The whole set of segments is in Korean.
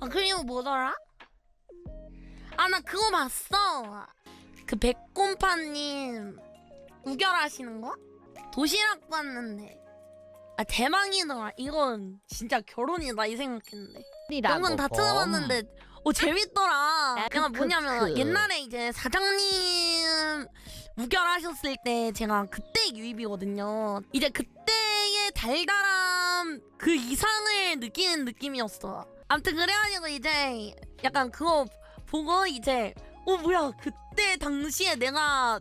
아 그리고 뭐더라? 아 나 그거 봤어. 그 백곰파님 우결하시는 거? 도시락 봤는데. 아 대망이더라. 이건 진짜 결혼이다 이 생각했는데. 영상 다 틀어봤는데 어 재밌더라. 제가 뭐냐면 옛날에 이제 사장님 우결하셨을 때 제가 그때 유입이거든요. 이제 그때의 달달함 그 이상을 느끼는 느낌이었어. 아무튼 그래가지고 이제 약간 그거 보고 이제 어 뭐야 그때 당시에 내가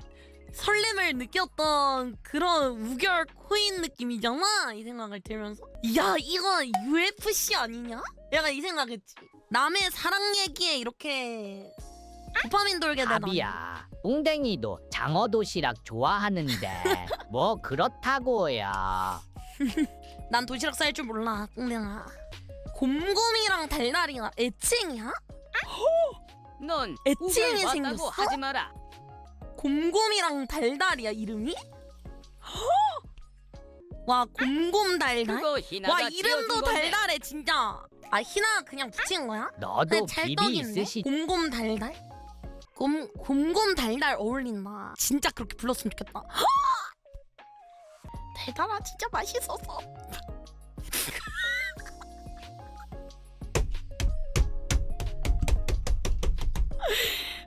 설렘을 느꼈던 그런 우결 코인 느낌이잖아 이 생각을 들면서 야 이거 UFC 아니냐? 약간 이 생각했지 남의 사랑 얘기에 이렇게 도파민 돌게 되다니 아비야 웅댕이도 장어 도시락 좋아하는데 뭐 그렇다고요 난 도시락 쌀 줄 몰라 꽁냥아 곰곰이랑 달달이가 애칭이야? 넌 애칭이 우결 왔다고 생겼어? 하지 마라. 곰곰이랑 달달이야 이름이? 와 곰곰달달? 그거 희나가 와 이름도 지어준 건데. 달달해 진짜 아 희나 그냥 붙인 거야? 너도 그냥 비비 찰떡인데? 있으시 곰곰 달달? 곰 곰곰 달달 어울린다 진짜 그렇게 불렀으면 좋겠다 달달아 진짜 맛있어서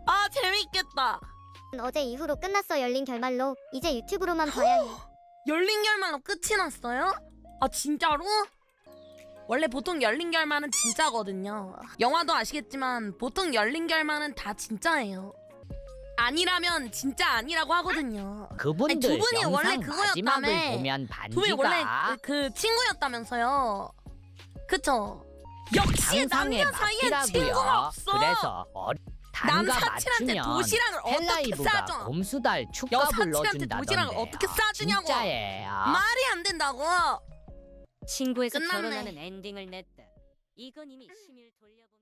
아 재밌겠다 어제 이후로 끝났어 열린 결말로 이제 유튜브로만 봐야 해. 열린 결말로 끝이 났어요? 아 진짜로? 원래 보통 열린 결말은 진짜거든요. 영화도 아시겠지만 보통 열린 결말은 다 진짜예요. 아니라면 진짜 아니라고 하거든요. 그분들 아니, 두 분이 영상 원래 그거였다며. 마지막을 보면 두 분이 원래 반지가 그, 그 친구였다면서요. 그쵸? 역시 남녀 사이엔 친구가 맛이라고요 없어. 그래서 어, 단가 남사친한테 맞추면 도시락을 어떻게 헬라이브가 싸줘? 곰수달 축가 여사친한테 불러준다던데요 도시락을 어떻게 싸주냐고. 진짜예요 말이 안 된다고. 친구에서 끝났네. 결혼하는 엔딩을 냈다. 이건 이미 심일 돌려본.